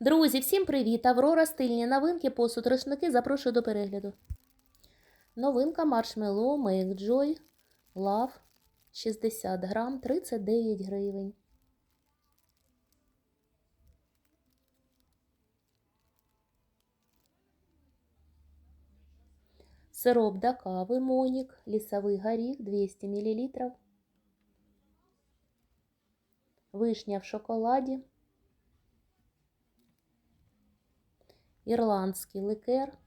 Друзі, всім привіт! Аврора стильні новинки, посуд рушники. Запрошую до перегляду. Новинка маршмеллоу Make Joy Love 60 грам 39 гривень. Сироп до кави Монік, лісовий горіх 200 мл. Вишня в шоколаді. Ірландський ликер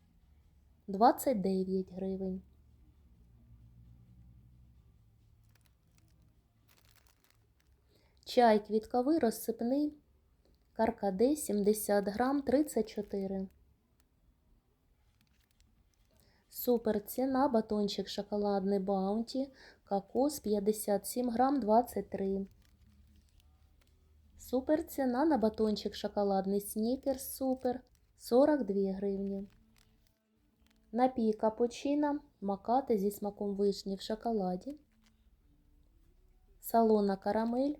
29 гривень. Чай квітковий розсипний каркаде 70 грам 34. Супер ціна батончик шоколадний баунті кокос 57 грам 23. Супер ціна на батончик шоколадний снікерс супер 42 гривні. Напій капучино макати зі смаком вишні в шоколаді. Салона карамель.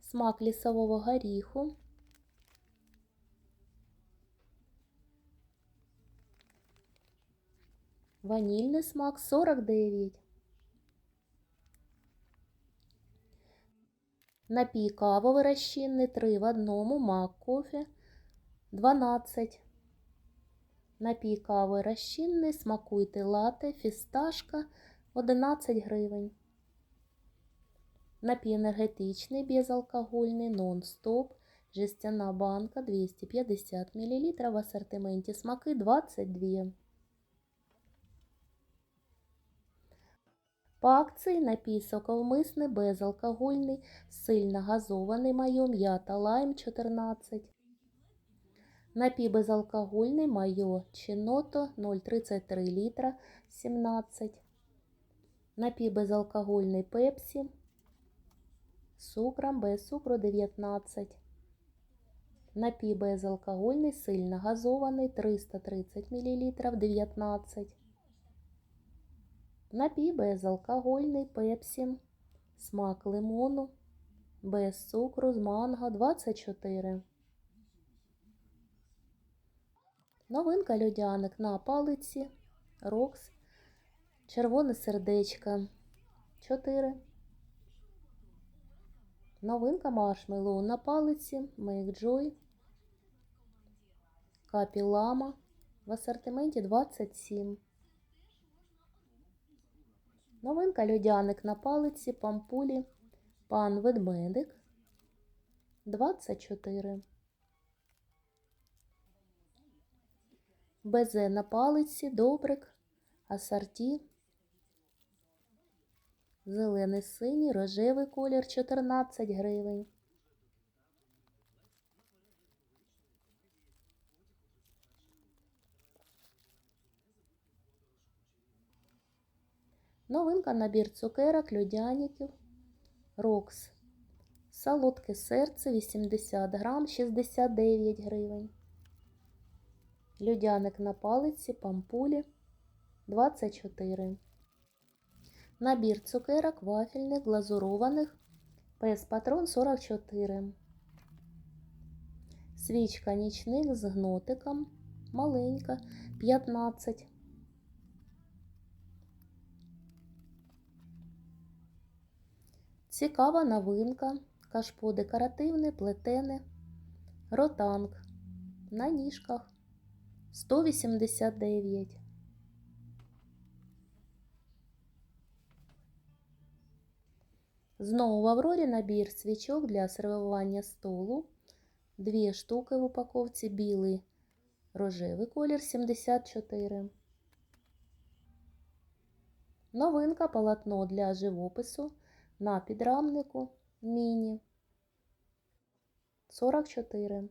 Смак лісового горіху. Ванільний смак 49. Напій кавовий розчинний 3 в одному, мак кофе 12. Напій кави розчинний, смакуйте лате, фісташка 11 гривень. Напій енергетичний, безалкогольний, нон-стоп, жестяна банка 250 мл в асортименті смаки 22. По акції напій соковмисний, безалкогольний, сильно газований майо, м'ята лайм 14. Напій безалкогольний майо чиното 0,33 літра 17. Напій безалкогольний пепсі з цукром без цукру 19. Напій безалкогольний, сильно газований 330 мл 19. Напій безалкогольний пепсі, смак лимону, без цукру з манго 24. Новинка льодяник на палиці, рокс, червоне сердечко 4. Новинка маршмеллоу на палиці, Make Joy, Капі в асортименті 27. Новинка льодяник на палиці, пампулі, пан ведмедик 24. Безе на палиці, добрик, асорті, зелений синій, рожевий колір 14 гривень. Новинка набір цукерок, льодяників, Рокс. Солодке серце 80 грам 69 гривень. Льодяник на палиці, пампулі 24. Набір цукерок вафельних, глазурованих, пес патрон 44. Свічка нічник з гнотиком маленька 15. Цікава новинка, кашпо декоративне, плетене, ротанг на ніжках 189. Знову в Аврорі набір свічок для сервування столу. Дві штуки в упаковці, білий рожевий колір 74. Новинка полотно для живопису на підрамнику міні 44.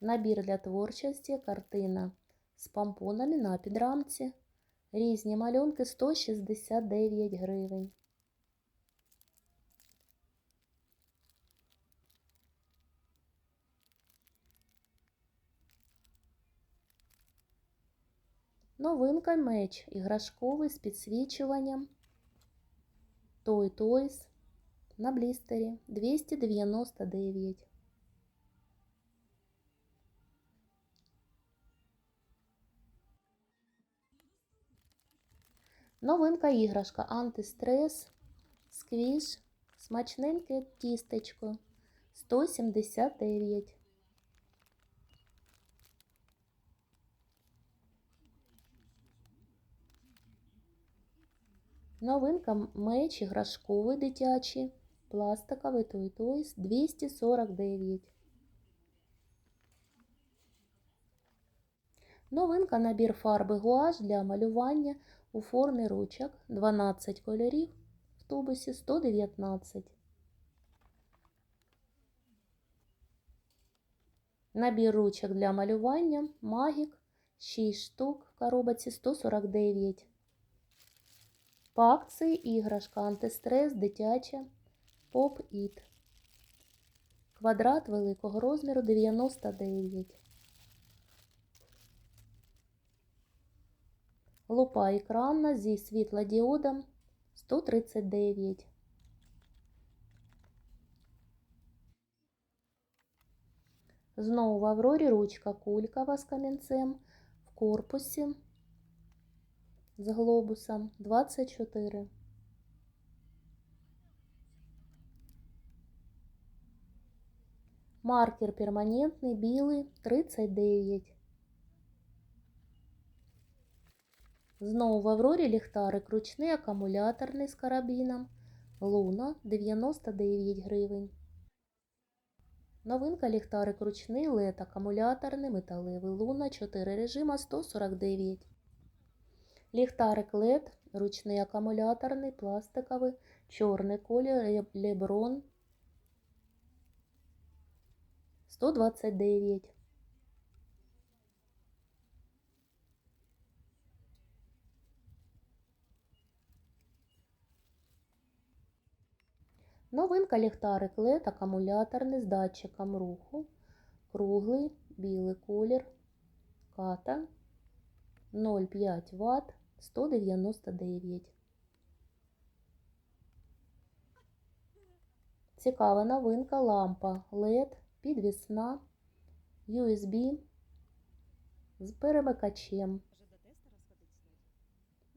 Набір для творчості, картина з помпонами на підрамці. Різні малюнки 169 гривень. Новинка меч іграшковий з підсвічуванням. Той Тойс на блістері 299. Новинка іграшка антистрес, сквіш, смачненьке тістечко 179. Новинка меч іграшковий дитячий, пластиковий той тойс 249. Новинка набір фарби гуаш для малювання у формі ручок 12 кольорів в тубусі 119. Набір ручок для малювання Магік 6 штук в коробці 149. По акції іграшка антистрес дитяча It. Квадрат великого розміру 99. Лупа екранна зі світлодіодом 139. Знову в Аврорі ручка кулькова з камінцем в корпусі з глобусом 24. Маркер перманентний білий 39. Знову в Аврорі ліхтарик ручний акумуляторний з карабіном. Луна 99 гривень. Новинка ліхтарик ручний LED акумуляторний металевий Луна 4 режима 149. Ліхтарик LED ручний акумуляторний пластиковий чорний колір Леброн 129. Новинка ліхтарик LED акумуляторний з датчиком руху. Круглий, білий колір. Ката 0,5 Вт 199. Цікава новинка лампа LED підвісна USB з перемикачем.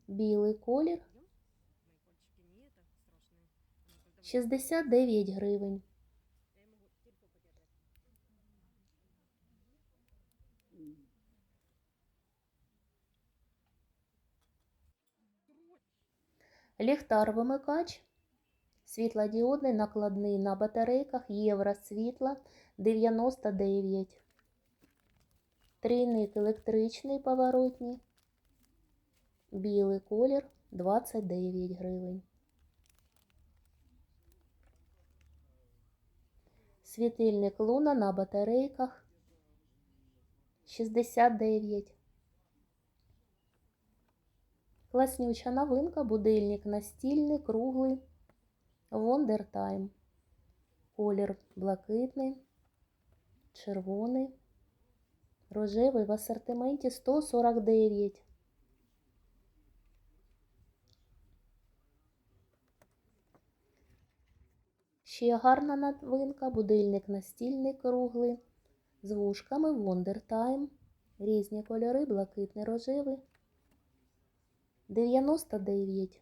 Білий колір Пойдем? Мои Ліхтар-вимикач. Світлодіодний накладний на батарейках Євро світла 99. Трійник електричний поворотний. Білий колір 29 гривень. Світильник луна на батарейках 69. Класнюча новинка, будильник настільний, круглий, Time. Колір блакитний, червоний, рожевий в асортименті 149. Ще гарна новинка, будильник настільний, круглий, з вушками Wonder Time. Різні кольори, блакитний, рожевий. 99.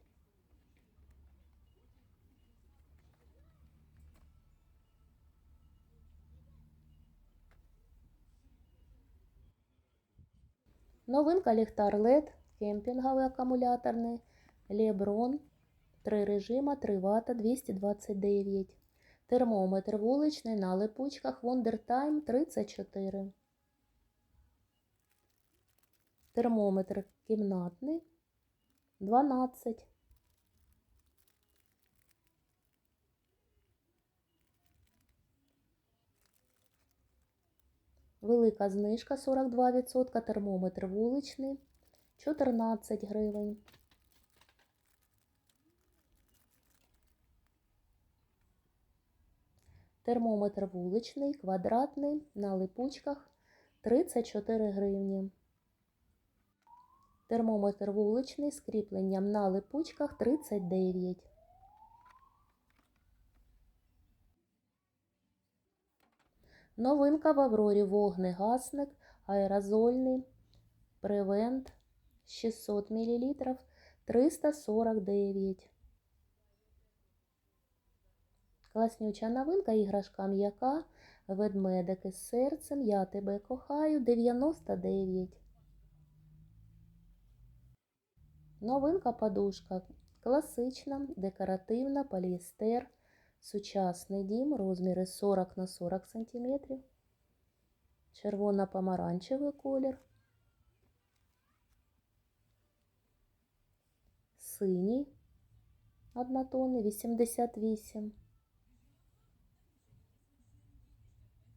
Новинка ліхтар LED, кемпінговий акумуляторний, Леброн, 3 режима, 3 Вт, 229. Термометр вуличний на липучках Wonder Time 34. Термометр кімнатний 12. Велика знижка 42%, термометр вуличний 14 гривень. Термометр вуличний, квадратний, на липучках 34 гривні термометр вуличний з кріпленням на липучках 39. Новинка в Аврорі вогнегасник, аерозольний, превент 600 мл 349. Класнюча новинка іграшка м'яка, ведмедики з серцем. Я тебе кохаю 99. Новинка подушка класична, декоративна, поліестер, сучасний дім, розміри 40 на 40 см, червоно-помаранчевий колір, синій однотонний 88.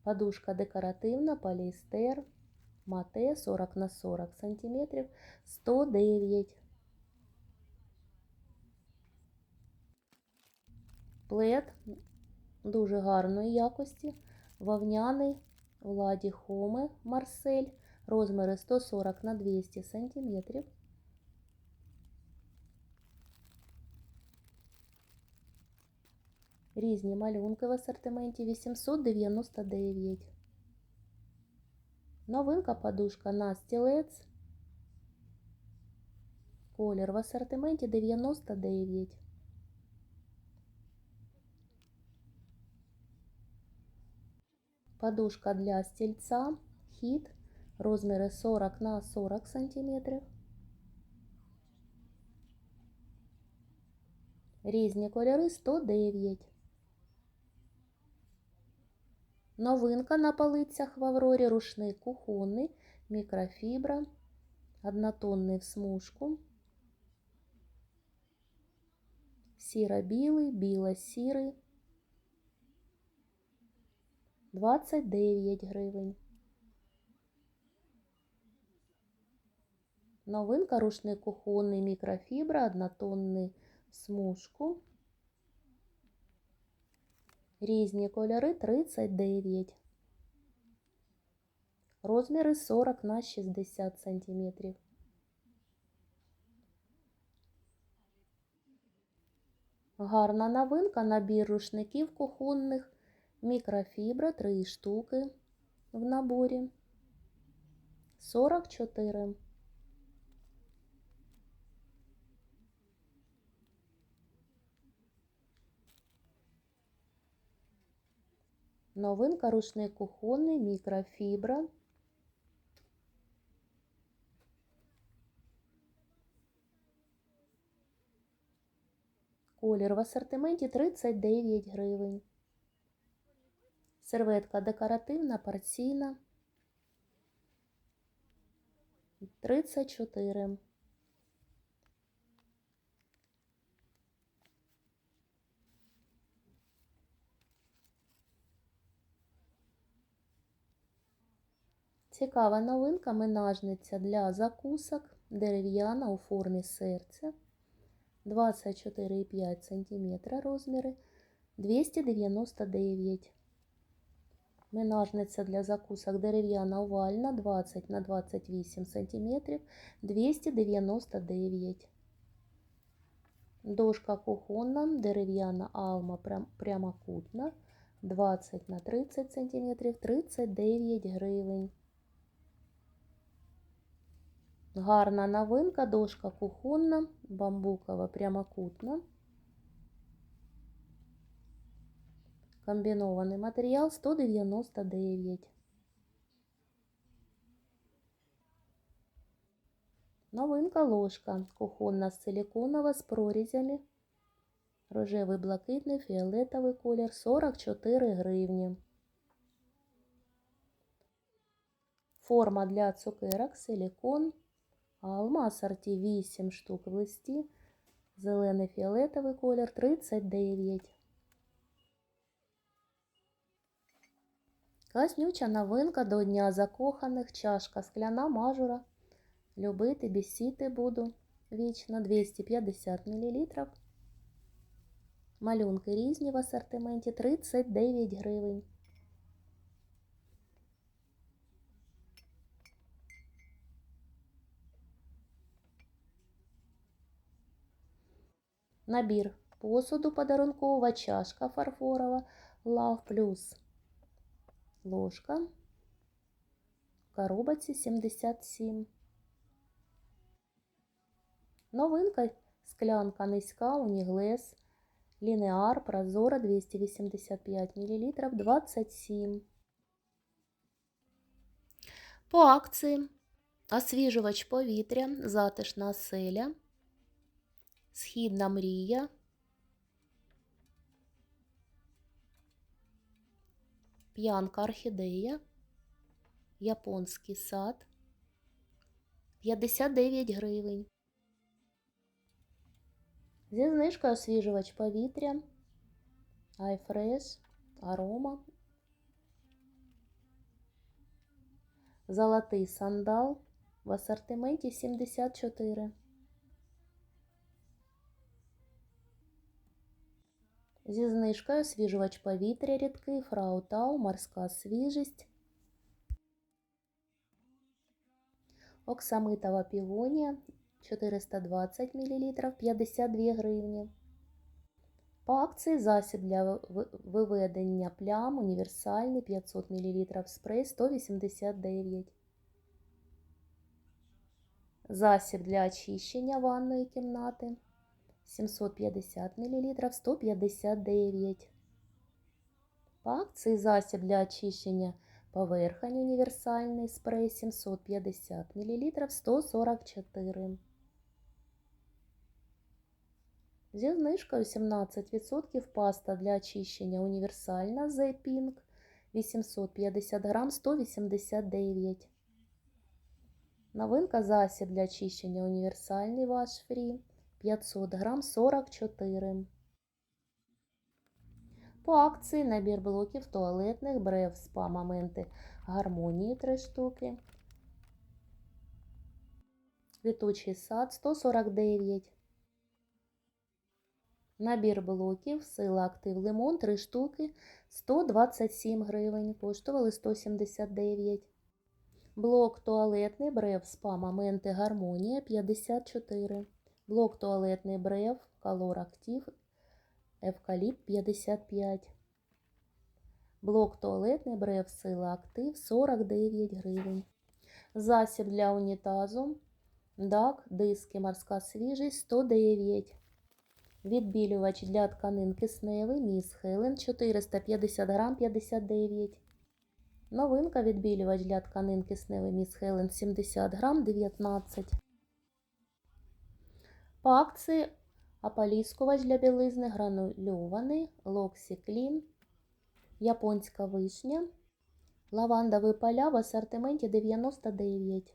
Подушка декоративна, поліестер, мате 40 на 40 см, 109. Плед дуже гарної якості, вовняний владі Хоме Марсель, розміри 140 на 200 см. Різні малюнки в асортименті 899. Новинка подушка на стілець. Колір в асортименті 99. Подушка для стільця. Хід. Розміри 40 на 40 см. Різні кольори 109. Новинка на полицях в Аврорі рушник кухонний, мікрофібра, однотонний в смужку, сіро-білий, біло-сірий, 29 гривень. Новинка рушник кухонний, мікрофібра, однотонний смужку. Різні кольори 39. Розміри 40 на 60 сантиметрів. Гарна новинка, набір рушників кухонних, мікрофібра 3 штуки в наборі. 44. Новинка рушник кухонний, мікрофібра. Колір в асортименті 39 гривень. Серветка декоративна, порційна. 34. Цікава новинка менажниця для закусок дерев'яна у формі серця 24,5 см розміри 299. Менажниця для закусок дерев'яна овальна 20 на 28 см 299. Дошка кухонна дерев'яна алма прямокутна 20 на 30 см 39 гривень. Гарна новинка, дошка кухонна, бамбукова прямокутна. Комбінований матеріал 199. Новинка ложка кухонна силіконова з прорізями. Рожевий, блакитний, фіолетовий колір 44 гривні. Форма для цукерок, силікон. Алма асорті 8 штук в листі. Зелений фіолетовий колір 39. Класнюча новинка до Дня закоханих. Чашка скляна мажура. Любити, бісіти буду. Вічно 250 мл. Малюнки різні в асортименті 39 гривень. Набір посуду подарункова чашка фарфорова Love Plus ложка. В коробці 77. Новинка склянка низька Уніглес. Лінеар Прозора 285 мл 27. По акції освіжувач повітря, затишна оселя, східна мрія, п'янка орхідея, японський сад 59 гривень. Зі знижкою освіжувач повітря, iFresh, арома, золотий сандал в асортименті 74. Зі знижкою освіжувач повітря рідкий, фраутау, морська свіжість, оксамитова півонія 420 мл 52 гривні. По акції засіб для виведення плям універсальний 500 мл спрей 189. Засіб для очищення ванної кімнати 750 мл 159. По акції засіб для очищення поверхонь універсальний спрей 750 мл 144. Зі знижкою 17% паста для очищення універсальна The Pink 850 грам 189. Новинка засіб для очищення універсальний Wash Free 500 грам 44. По акції набір блоків туалетних брев спа моменти гармонії 3 штуки. Квітучий сад 149. Набір блоків сила актив лимон 3 штуки 127 гривень. Коштували 179. Блок туалетний брев спа моменти гармонія 54. Блок туалетний брев Color Active Евкаліпт 55. Блок туалетний брев сила актив 49 гривень. Засіб для унітазу Дак, диски, морська свіжість 109. Відбілювач для тканин кисневий Міс Хелен 450 грам 59. Новинка відбілювач для тканин кисневий Міс Хелен 70 грам 19. Акції ополіскувач для білизни гранульований Локсі Клін, японська вишня, лавандові поля в асортименті 99.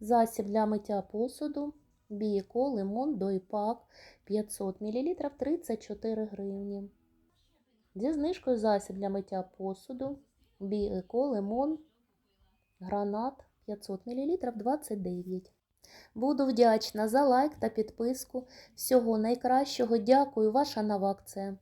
Засіб для миття посуду Бієко, лимон, дойпак 500 мл 34 гривні. Зі знижкою засіб для миття посуду Бієко, лимон, гранат 500 мл 29. Буду вдячна за лайк та підписку. Всього найкращого. Дякую, ваша нова акція.